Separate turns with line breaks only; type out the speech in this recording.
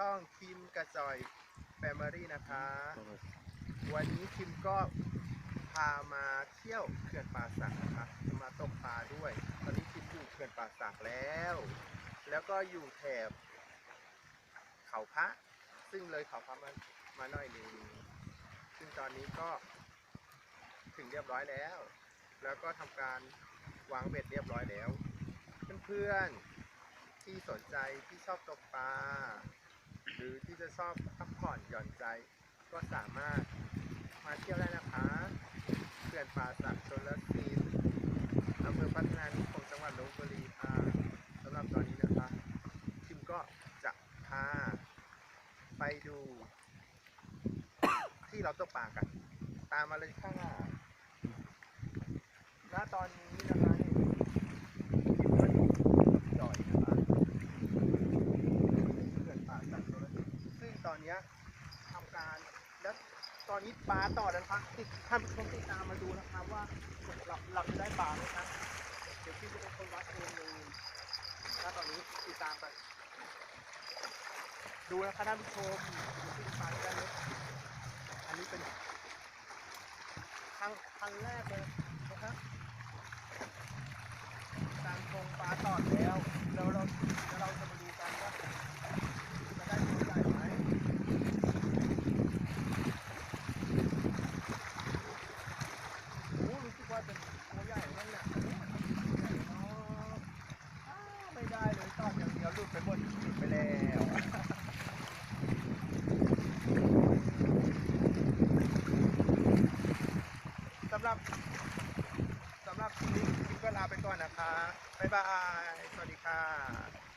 ช่องคิมกระจอยแฟมิลี่นะคะ วันนี้คิมก็พามาเที่ยวเขื่อนป่าสักนะคะจะมาตกปลาด้วย ตอนนี้คิมอยู่เขื่อนป่าสักแล้ว แล้วก็อยู่แถบเขาพระ ซึ่งเลยเขาพระมามาหน่อยหนึ่งซึ่งตอนนี้ก็ถึงเรียบร้อยแล้ว แล้วก็ทำการวางเบ็ดเรียบร้อยแล้ว เพื่อนๆที่สนใจที่ชอบตกปลา หรือที่จะชอบพักผ่อนหย่อนใจ ก็สามารถมาเที่ยวได้นะคะเขื่อนป่าสักชนลสินอำเภอพัฒนานิคมจังหวัดลบบุรีค่ะสำหรับตอนนี้นะคะคิมก็จะพาไปดู ที่เราตกปลากัน ตามมาเลยค่ะณตอนนี้นะคะนี่คิมก็อยู่ดอยนะคะเขื่อนป่าสักชนลสินซึ่งตอน เนี้ยทำการแล้วตอนนี้ปลาต่อแล้วนะคะติดท่านผู้ชมติดตามมาดูนะครับว่าเราเราจะได้ปลาไหมคะเดี๋ยวพี่จะเป็นคนวัดเองเลยถ้าตอนนี้ติดตามไป ดูนะคะท่านผู้ชมดูที่ปลาได้เลยอันนี้เป็นครั้งครั้งแรกเลยนะครับการชงปลาตอดแล้วแล้วเราล้วเราจะมาดูกันว่าจะได้ตัวใหญ่ไหมโอ้รู้สึกว่าเป็นตัวใหญ่มากเนี่ยใหญ่เนาะอ้าวไม่ได้เลยตอดอย่าง เดียวหลุดไปหมดหลุดไปแล้วสำหรับสำหรับคลิปก็ลาไปก่อนนะคะ บ๊ายบาย สวัสดีค่ะ